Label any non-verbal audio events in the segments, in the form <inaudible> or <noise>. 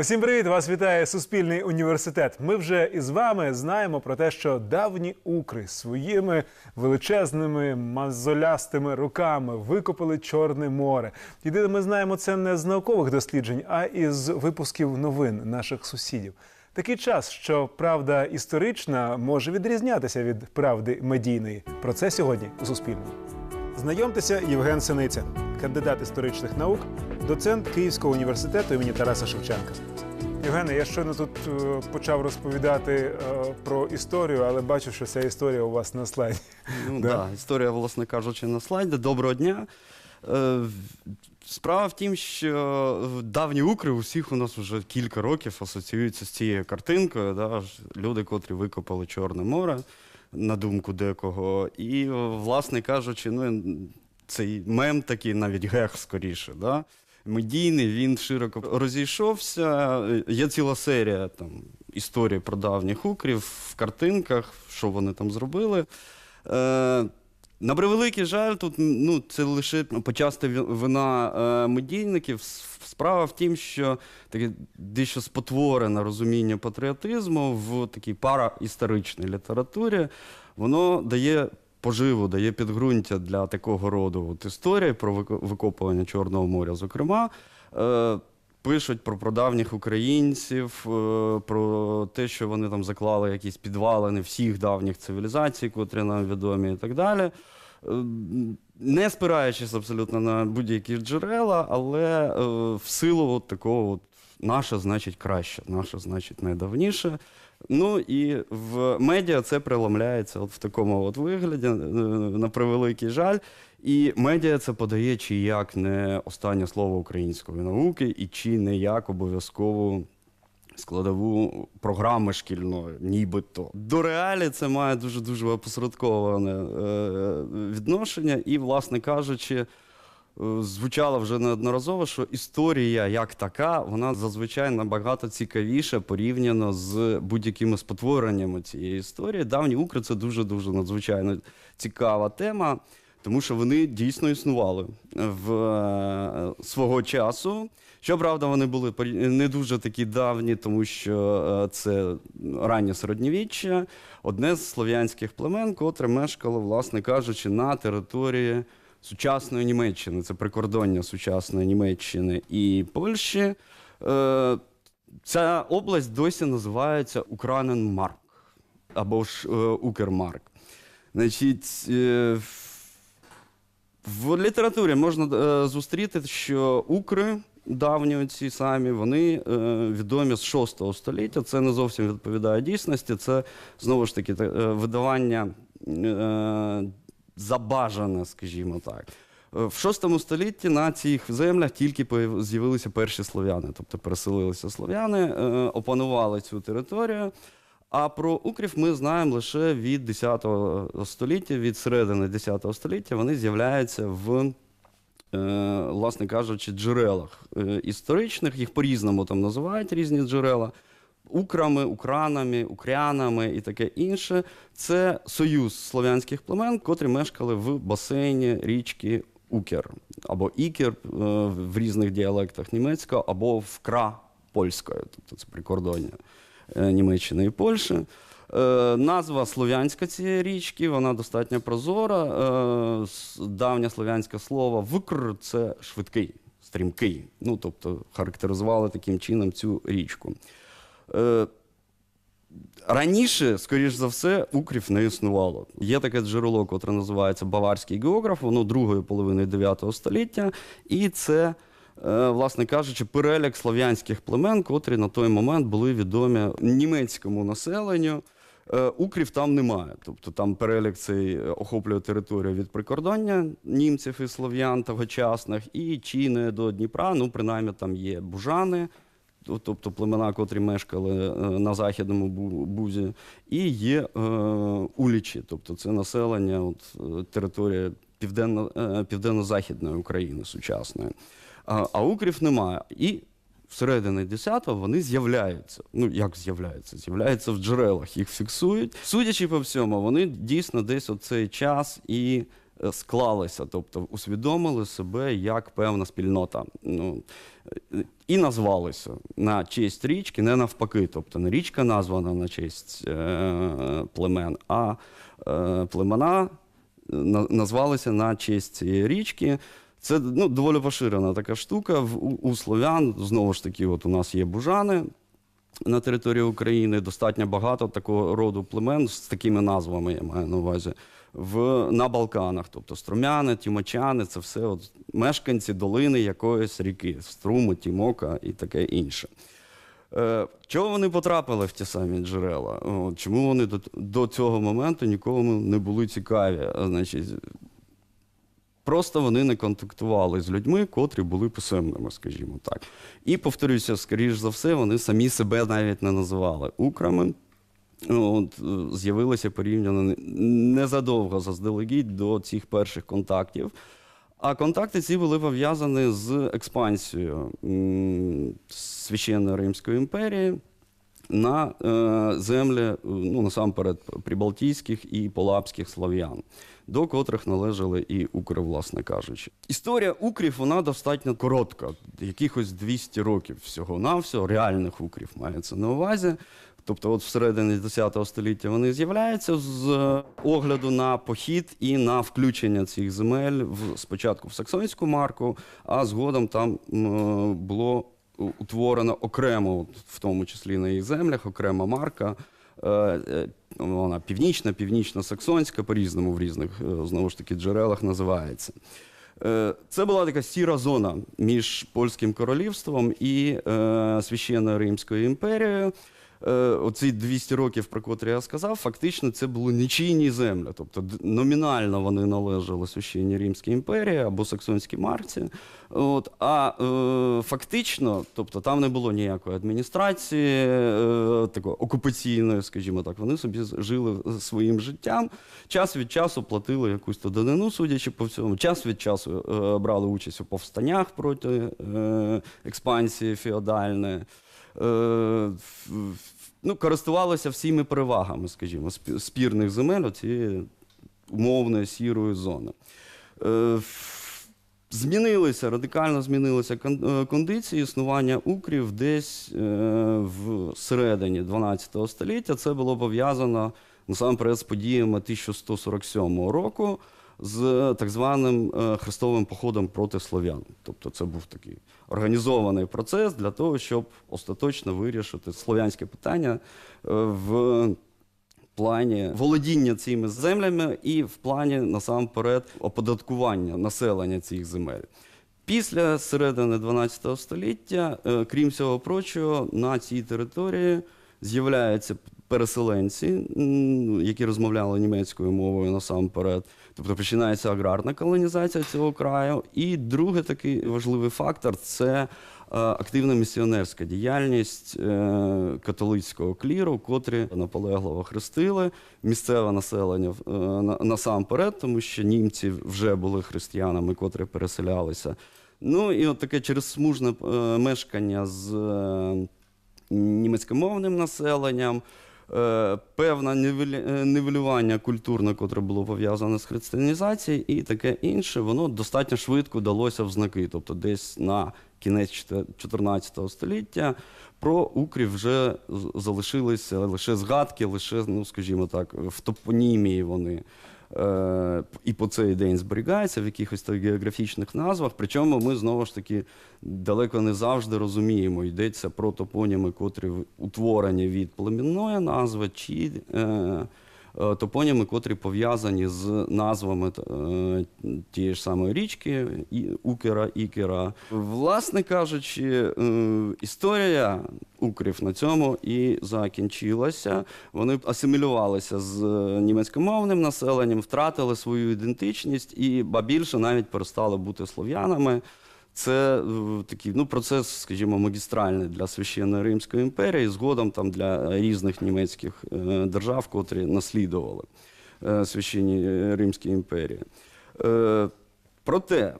Всім привіт! Вас вітає Суспільний університет. Ми вже із вами знаємо про те, що давні укри своїми величезними мазолястими руками викопали Чорне море. Єдине, ми знаємо це не з наукових досліджень, а із випусків новин наших сусідів. Такий час, що правда історична може відрізнятися від правди медійної. Про це сьогодні у Суспільному. Знайомтеся, Євген Синиця, кандидат історичних наук, доцент Київського університету імені Тараса Шевченка. Євгене, я щойно тут е, почав розповідати е, про історію, але бачу, що ця історія у вас на слайді. Ну Да. да. історія, власне кажучи, на слайді. Доброго дня. Е, Справа в тім, що давні укри у всіх у нас вже кілька років асоціюються з цією картинкою. Да? Люди, котрі викопали Чорне море, на думку декого. І, власне кажучи, ну, цей мем такий навіть гех скоріше. Да? Медійний, він широко розійшовся. Є ціла серія там, історій про давніх укрів в картинках, що вони там зробили. Е, на превеликий жаль, тут ну, це лише почасти вина е, медійників. Справа в тім, що таке дещо спотворене розуміння патріотизму в такій параісторичній літературі, воно дає поживу, дає підґрунтя для такого роду от історій про викопування Чорного моря, зокрема. Е, Пишуть про прадавніх українців, е, про те, що вони там заклали якісь підвалини всіх давніх цивілізацій, котрі нам відомі, і так далі. Е, Не спираючись абсолютно на будь-які джерела, але е, в силу от такого от наше значить краще, наше значить найдавніше. Ну і в медіа це приламляється от в такому от вигляді, на превеликий жаль. І медіа це подає чи як не останнє слово української науки, і чи не як обов'язкову складову програми шкільної, нібито. До реалі це має дуже дуже опосередковане е, відношення, і, власне кажучи. е, Звучало вже неодноразово, що історія як така, вона зазвичай набагато цікавіша порівняно з будь-якими спотвореннями цієї історії. Давні укри це дуже дуже надзвичайно цікава тема, тому що вони дійсно існували в е, свого часу. Щоправда, вони були не дуже такі давні, тому що е, це раннє середньовіччя, одне з слов'янських племен, котре мешкало, власне кажучи, на території сучасної Німеччини. Це прикордоння сучасної Німеччини і Польщі. Е, Ця область досі називається Украненмарк або ж е, Укермарк. Значить, в літературі можна е, зустріти, що укри давні ці самі, вони е, відомі з 6 століття. Це не зовсім відповідає дійсності. Це знову ж таки е, видавання е, забажане, скажімо так. Е, В 6 столітті на цих землях тільки з'явилися перші слов'яни, тобто переселилися слов'яни, е, опанували цю територію. А про укрів ми знаємо лише від 10 століття, від середини 10 століття вони з'являються в, е, власне кажучи, джерелах е, історичних. Їх по-різному там називають різні джерела. Украми, укранами, укрянами і таке інше. Це союз слов'янських племен, котрі мешкали в басейні річки Укер або Ікер е, в різних діалектах німецького, або вкра польською, тобто це прикордоння Німеччини і Польщі. Е, Назва слов'янська цієї річки, вона достатньо прозора. Е, Давнє слов'янське слово викр це швидкий, стрімкий. Ну, тобто характеризували таким чином цю річку. Е, Раніше, скоріш за все, укрів не існувало. Є таке джерело, котре називається Баварський географ, воно другої половини 9 століття, і це, е, власне кажучи, перелік слов'янських племен, котрі на той момент були відомі німецькому населенню. Е, Укрів там немає. Тобто там перелік цей е, охоплює територію від прикордоння німців і слов'ян тогочасних, і чи не до Дніпра, ну принаймні там є бужани, тобто племена, котрі мешкали е, на західному бузі, і є е, улічі, тобто це населення, от, е, е, південно-західної України сучасної. А, укрів немає. І всередині 10-го вони з'являються. Ну, як з'являються? З'являються в джерелах, їх фіксують. Судячи по всьому, вони дійсно десь у цей час і е, склалися, тобто усвідомили себе як певна спільнота. Ну, е, і назвалися на честь річки, не навпаки. Тобто не річка названа на честь е, племен, а е, племена назвалися на честь річки. Це ну, доволі поширена така штука. В, у, слов'ян, знову ж таки, от у нас є бужани на території України, достатньо багато такого роду племен з такими назвами, я маю на увазі, в, на Балканах. Тобто струмяни, тімочани це все от, мешканці долини якоїсь ріки, струму, тімока і таке інше. Е, чого вони потрапили в ті самі джерела? Чому вони до, до цього моменту нікому не були цікаві? Значить, просто вони не контактували з людьми, котрі були писемними, скажімо так. І повторюся, скоріш за все, вони самі себе навіть не називали украми. От, е, з'явилися порівняно незадовго заздалегідь до цих перших контактів. А контакти ці були пов'язані з експансією Священної Римської імперії на е, землі, е, ну насамперед, прибалтійських і полапських слов'ян, до котрих належали і укри, власне кажучи. Історія укрів вона достатньо коротка, якихось 200 років всього-навсього, реальних укрів мається на увазі. Тобто, от всередині 10 століття вони з'являються з е, огляду на похід і на включення цих земель в спочатку в саксонську марку, а згодом там було у- утворено окремо, в тому числі на їх землях, окрема марка. е, е, Вона північна, північно-саксонська, по-різному в різних е, знову ж таки джерелах називається. Це була така сіра зона між польським королівством і священною Римською імперією. Е, Оці 200 років, про котрі я сказав, фактично це були нічийні землі. Тобто номінально вони належали священній Римській імперії або Саксонській марці. От, а е, фактично, тобто там не було ніякої адміністрації, е, такої окупаційної, скажімо так. Вони собі жили своїм життям. Час від часу платили якусь то данину, судячи по всьому. Час від часу е, брали участь у повстаннях проти е, експансії феодальної. Е, ну, користувалися всіми перевагами, скажімо, спірних земель цієї умовної сірої зони. Е, Змінилися, радикально змінилися е, кондиції існування укрів десь в середині 12 століття. Це було пов'язано насамперед з подіями 1147 року з так званим е, хрестовим походом проти слов'ян. Тобто це був такий організований процес для того, щоб остаточно вирішити слов'янське питання е, в плані володіння цими землями і в плані насамперед оподаткування населення цих земель. Після середини 12 століття, е, крім всього прочого, на цій території з'являються переселенці, які розмовляли німецькою мовою насамперед. Тобто починається аграрна колонізація цього краю. І другий такий важливий фактор це е, активна місіонерська діяльність е, католицького кліру, котрі наполегливо хрестили місцеве населення е, насамперед, тому що німці вже були християнами, котрі переселялися. Ну і от таке через смужне мешкання з німецькомовним населенням. Е, Певне е, нівелювання культурне, котре було пов'язане з християнізацією, і таке інше, воно достатньо швидко далося в знаки. Тобто, десь на кінець чте- 14 століття про укрів вже залишилися лише згадки, лише, ну скажімо так, в топонімії вони і по цей день зберігається в якихось географічних назвах. Причому ми знову ж таки далеко не завжди розуміємо, йдеться про топоніми, котрі утворені від племінної назви, чи е, е, топоніми, котрі пов'язані з назвами е, тієї ж самої річки, Укера, Ікера. Власне кажучи, е, історія укрів на цьому і закінчилася. Вони асимілювалися з е, німецькомовним населенням, втратили свою ідентичність і, ба більше, навіть перестали бути слов'янами. Це е, такий ну, процес, скажімо, магістральний для священної Римської імперії, згодом там для різних німецьких е, держав, котрі наслідували е, священній е, Римській імперії. Проте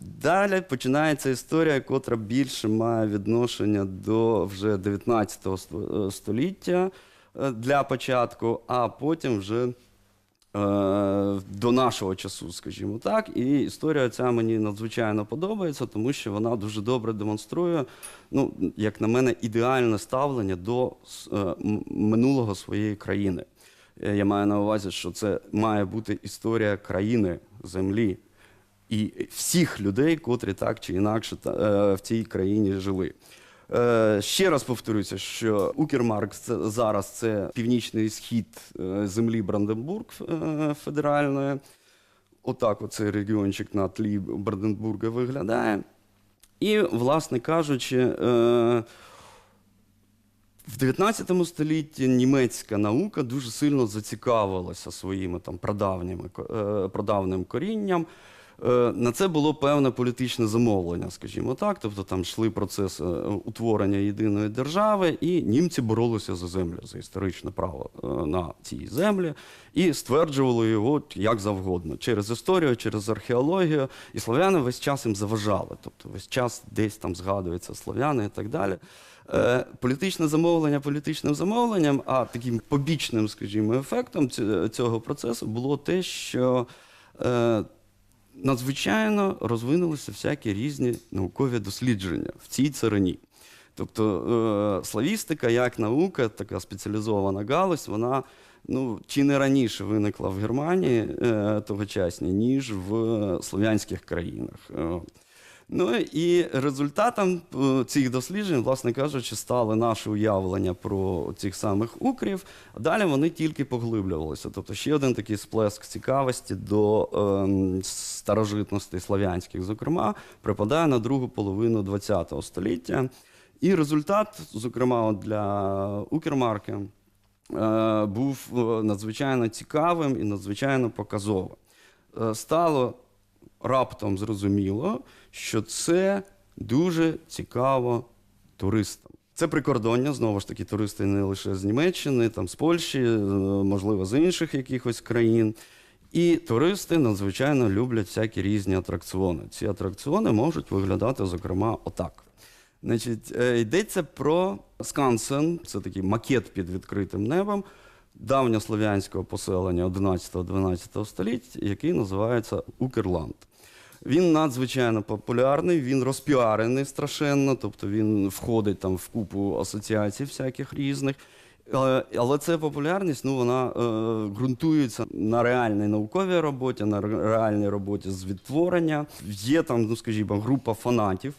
далі починається історія, котра більше має відношення до вже 19 е, століття для початку, а потім вже до нашого часу, скажімо так. І історія ця мені надзвичайно подобається, тому що вона дуже добре демонструє, ну, як на мене, ідеальне ставлення до е, минулого своєї країни. Е, Я маю на увазі, що це має бути історія країни, землі і всіх людей, котрі так чи інакше е, в цій країні жили. Е, Ще раз повторюся, що Укрмарк це зараз це північний схід е, землі Бранденбург е, федеральної. Отак оцей регіончик на тлі Бранденбурга виглядає. І, власне кажучи, в 19 столітті німецька наука дуже сильно зацікавилася своїми там прадавніми корінням. Е, На це було певне політичне замовлення, скажімо так. Тобто там йшли процеси е, утворення єдиної держави, і німці боролися за землю, за історичне право е, на цій землі, і стверджували його як завгодно через історію, через археологію. І слов'яни весь час їм заважали. Тобто весь час десь там згадуються слов'яни і так далі. Політичне замовлення політичним замовленням, а таким побічним, скажімо, ефектом цього процесу було те, що надзвичайно розвинулися всякі різні наукові дослідження в цій царині. Тобто е, славістика як наука, така спеціалізована галузь, вона ну, чи не раніше виникла в Германії е, тогочасній, ніж в слов'янських країнах. Ну і результатом е, цих досліджень, власне кажучи, стали наші уявлення про цих самих укрів. Далі вони тільки поглиблювалися. Тобто ще один такий сплеск цікавості до ем, старожитностей слав'янських, зокрема, припадає на другу половину ХХ століття. І результат, зокрема, для Укрмарки, е, був е, надзвичайно цікавим і надзвичайно показовим. Е, Стало раптом зрозуміло, що це дуже цікаво туристам. Це прикордоння, знову ж таки, туристи не лише з Німеччини, там з Польщі, е, можливо, з інших якихось країн. І туристи надзвичайно люблять всякі різні атракціони. Ці атракціони можуть виглядати, зокрема, отак. Значить, е, йдеться про Скансен, це такий макет під відкритим небом давньослов'янського поселення 11-12 століть, який називається Укрланд. Він надзвичайно популярний, він розпіарений страшенно, тобто він входить там в купу асоціацій всяких різних. Але, але ця популярність ну, вона е, ґрунтується на реальній науковій роботі, на реальній роботі з відтворення. Є там, ну скажімо, група фанатів,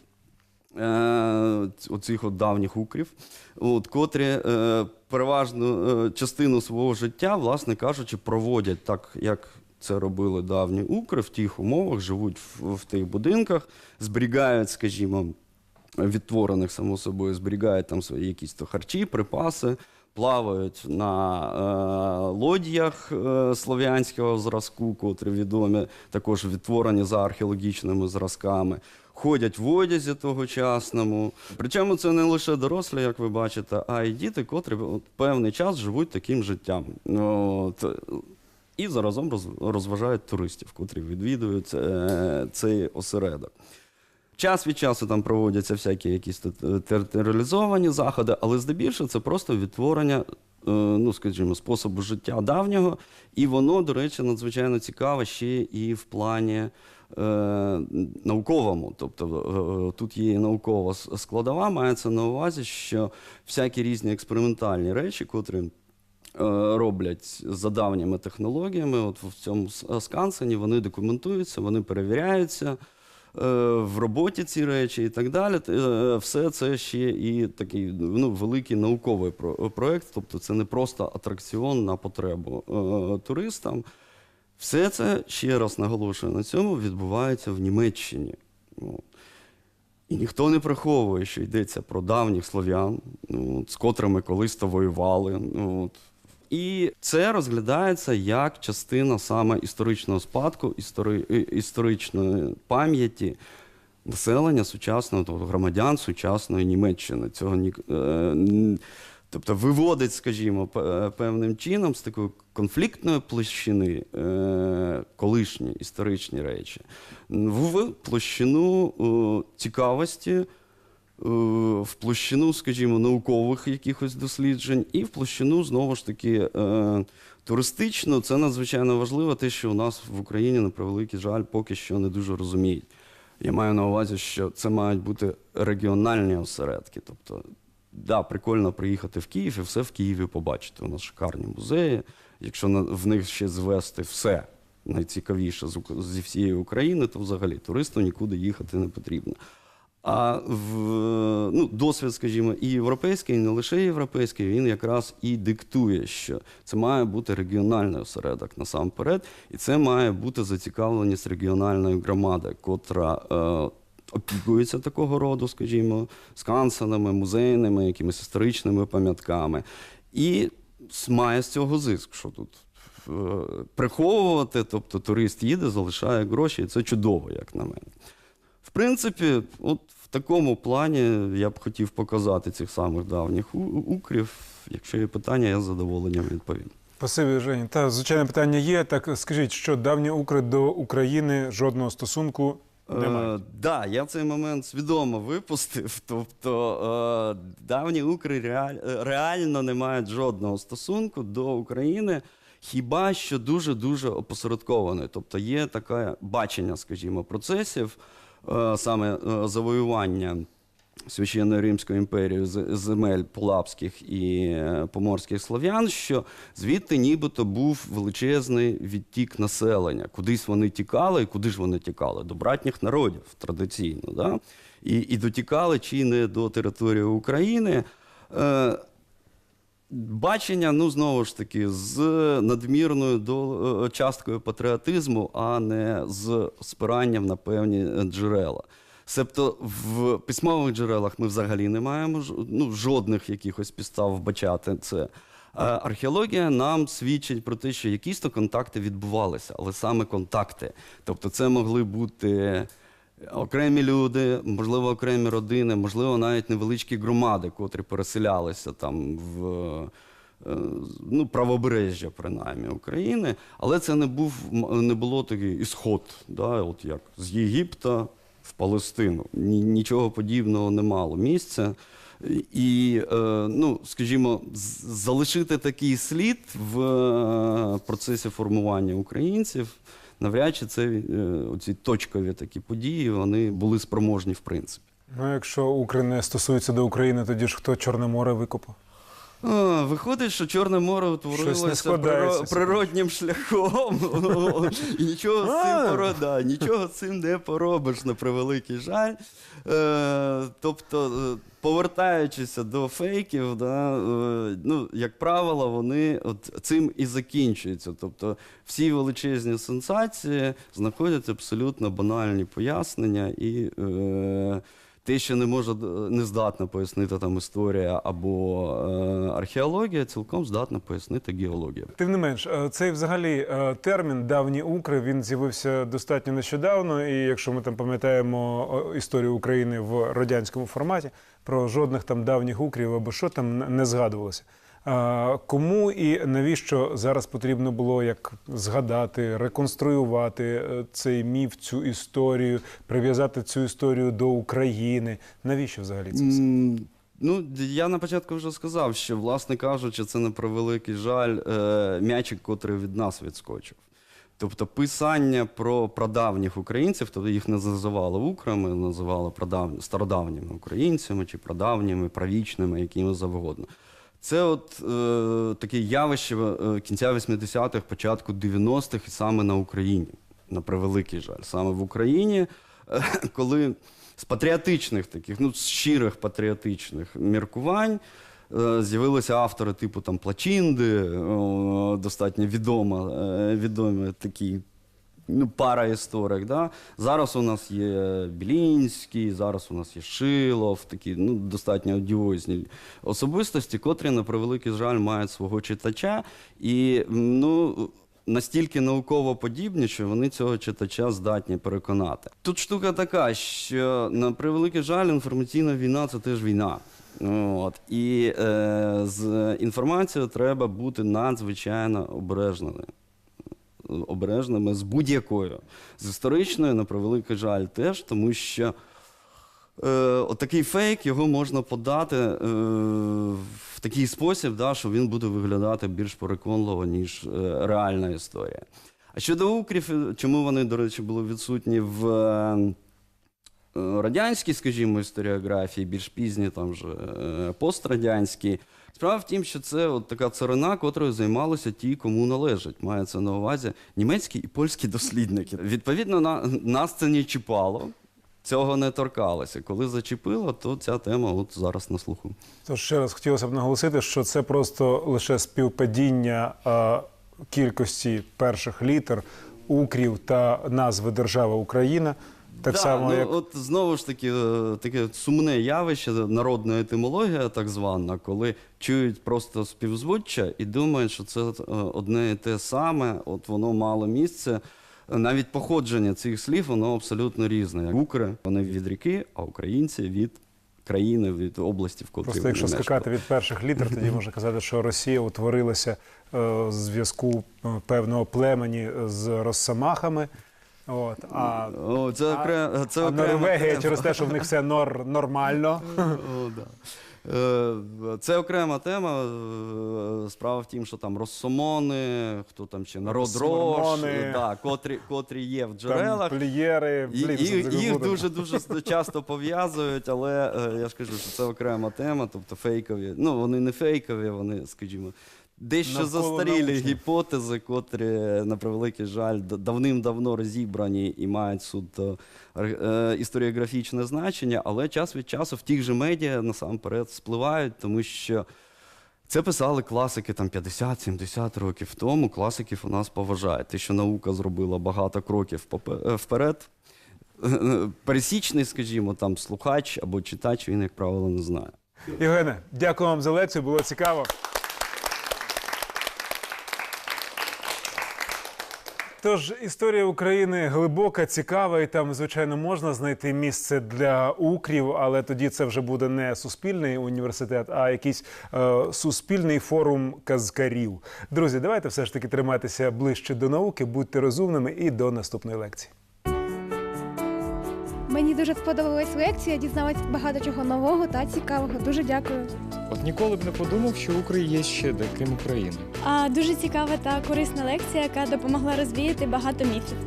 е, оцих от давніх укрів, от, котрі е, переважну е, частину свого життя, власне кажучи, проводять так, як це робили давні укри в тих умовах, живуть в, в тих будинках, зберігають, скажімо, відтворених, само собою, зберігають там свої якісь то харчі, припаси, плавають на е, лодіях е, слов'янського зразку, котрі відомі, також відтворені за археологічними зразками. Ходять в одязі тогочасному. Причому це не лише дорослі, як ви бачите, а й діти, котрі от певний час живуть таким життям. От. І заразом розважають туристів, котрі відвідують е, цей осередок. Час від часу там проводяться всякі якісь територіалізовані заходи, але здебільшого це просто відтворення, е, ну скажімо, способу життя давнього. І воно, до речі, надзвичайно цікаве ще і в плані е, науковому. Тобто тут є наукова складова, мається на увазі, що всякі різні експериментальні речі, котрі роблять за давніми технологіями, от в цьому с- скансені вони документуються, вони перевіряються е, в роботі ці речі і так далі. Е, Все це ще і такий ну, великий науковий про- проект, тобто це не просто атракціон на потребу е, туристам. Все це, ще раз наголошую на цьому, відбувається в Німеччині. І ніхто не приховує, що йдеться про давніх слов'ян, ну, з котрими колись то воювали. Ну, от. І це розглядається як частина саме історичного спадку, істори, історичної пам'яті населення сучасного, тобто громадян сучасної Німеччини. Цього ні, е, тобто виводить, скажімо, е, певним чином з такої конфліктної площини е, колишні історичні речі в площину цікавості в площину, скажімо, наукових якихось досліджень, і в площину знову ж таки е, туристично. Це надзвичайно важливо, те, що у нас в Україні, на превеликий жаль, поки що не дуже розуміють. Я маю на увазі, що це мають бути регіональні осередки. Тобто, да, прикольно приїхати в Київ і все в Києві побачити. У нас шикарні музеї. Якщо в них ще звести все найцікавіше зі всієї України, то взагалі туристу нікуди їхати не потрібно. А в ну, досвід, скажімо, і європейський, і не лише європейський, він якраз і диктує, що це має бути регіональний осередок насамперед, і це має бути зацікавленість регіональної громади, котра е, опікується такого роду, скажімо, скансенами, музейними, якимись історичними пам'ятками. І має з цього зиск, що тут е, приховувати, тобто турист їде, залишає гроші, і це чудово, як на мене. В принципі, от в такому плані я б хотів показати цих самих давніх укрів. Якщо є питання, я з задоволенням відповім. Спасибі, Жені. Та звичайне питання є. Так скажіть, що давні укри до України жодного стосунку не мають? Е, да, я цей момент свідомо випустив. <laughs> Тобто е, давні укри реаль, е, реально не мають жодного стосунку до України, хіба що дуже-дуже опосередкований. Тобто є таке бачення, скажімо, процесів, е, саме е, завоювання. Священної Римської імперії земель полапських і е, поморських слов'ян, що звідти нібито був величезний відтік населення. Кудись вони тікали, і куди ж вони тікали? До братніх народів традиційно. Да? І, і дотікали чи не до території України. Е, Бачення, ну знову ж таки, з надмірною е, часткою патріотизму, а не з спиранням на певні е, джерела. Себто в письмових джерелах ми взагалі не маємо ну, жодних якихось підстав вбачати це. Археологія нам свідчить про те, що якісь то контакти відбувалися, але саме контакти. Тобто це могли бути окремі люди, можливо, окремі родини, можливо, навіть невеличкі громади, котрі переселялися там в е, ну, правобережжя, принаймні, України. Але це не, був, не було такий ісход, да, от як з Єгипта в Палестину. Ні, нічого подібного не мало місця. І, е, ну, скажімо, залишити такий слід в е, процесі формування українців, навряд чи це е, оці точкові такі події вони були спроможні в принципі. Ну, якщо Укр не стосується до України, тоді ж хто Чорне море викопав? Виходить, що Чорне море утворилося приро- природнім шляхом. І нічого з цим А. поро- да, нічого з цим не поробиш, на превеликий жаль. Е, тобто, е, повертаючися до фейків, да, е, ну, як правило, вони от цим і закінчуються. Тобто, всі величезні сенсації знаходять абсолютно банальні пояснення і. Е, те, що не може не здатна пояснити там історія або е, археологія, цілком здатна пояснити геологія. Тим не менш, е, цей взагалі е, термін давні укри він з'явився достатньо нещодавно. І якщо ми там пам'ятаємо історію України в радянському форматі, про жодних там давніх укрів або що там не згадувалося. Кому і навіщо зараз потрібно було як згадати, реконструювати е, цей міф, цю історію, прив'язати цю історію до України? Навіщо взагалі це все? Ну, я на початку вже сказав, що, власне кажучи, це на превеликий жаль е, м'ячик, котрий від нас відскочив. Тобто писання про прадавніх українців, тобто їх не називали украми, називали прадав... стародавніми українцями чи прадавніми, правічними, якими завгодно. Це от е, таке явище е, кінця 80-х, початку 90-х і саме на Україні, на превеликий жаль. Саме в Україні, е, коли з патріотичних таких, ну, з щирих патріотичних міркувань е, з'явилися автори типу там Плачинди, о, достатньо відома, е, відомі такі ну, пара історик. Да? Зараз у нас є Білінський, зараз у нас є Шилов, такі ну, достатньо одіозні особистості, котрі, на превеликий жаль, мають свого читача. І ну, настільки науково подібні, що вони цього читача здатні переконати. Тут штука така, що на превеликий жаль, інформаційна війна це теж війна. От. І е, з інформацією треба бути надзвичайно обережними обережними з будь-якою. З історичною, на превеликий жаль, теж, тому що е, отакий фейк його можна подати е, в такий спосіб, да, що він буде виглядати більш переконливо, ніж е, реальна історія. А щодо укрів, чому вони, до речі, були відсутні в е, радянській, скажімо, історіографії, більш пізні, там вже е, пострадянській. Справа в тім, що це от така царина, котрою займалися ті, кому належить. Мається на увазі німецькі і польські дослідники. Відповідно, на, нас це не чіпало, цього не торкалося. Коли зачепило, то ця тема от зараз на слуху. Тож ще раз хотілося б наголосити, що це просто лише співпадіння е, кількості перших літер, укрів та назви держава Україна. Так да, само, ну, як от знову ж таки, е, таке сумне явище, народна етимологія, так звана, коли чують просто співзвуччя і думають, що це е, одне і те саме, от воно мало місце. Навіть походження цих слів воно абсолютно різне. Укри вони від ріки, а українці від країни, від області, в котрій Просто якщо мешкали. скакати від перших літер, тоді можна казати, що Росія утворилася е, з зв'язку е, певного племені з росомахами. От, а, О, це окре- це а Норвегія через те, що в них все нор, нормально. <laughs> О, да. Е, Це окрема тема. Е, Справа в тім, що там розсомони, хто там ще народ рош, Сурмони. да, котрі, котрі є в Там джерелах. плієри, І- блін, Їх, це їх дуже дуже <laughs> часто пов'язують, але е, я ж кажу, що це окрема тема, тобто фейкові. Ну вони не фейкові, вони, скажімо, дещо Навколо застарілі научні. гіпотези, котрі, на превеликий жаль, давним-давно розібрані і мають суто е, історіографічне значення, але час від часу в тих же медіа насамперед спливають, тому що. Це писали класики там 50-70 років тому. Класиків у нас поважають. Те, що наука зробила багато кроків е, вперед. <laughs> Пересічний, скажімо, там слухач або читач, він, як правило, не знає. Євгене, дякую вам за лекцію, було цікаво. Тож історія України глибока, цікава, і там, звичайно, можна знайти місце для укрів, але тоді це вже буде не суспільний університет, а якийсь е, суспільний форум казкарів. Друзі, давайте все ж таки триматися ближче до науки, будьте розумними і до наступної лекції. Мені дуже сподобалась лекція, дізналась багато чого нового та цікавого. Дуже дякую. От ніколи б не подумав, що Україн є ще таким України. А, дуже цікава та корисна лекція, яка допомогла розвіяти багато міфів.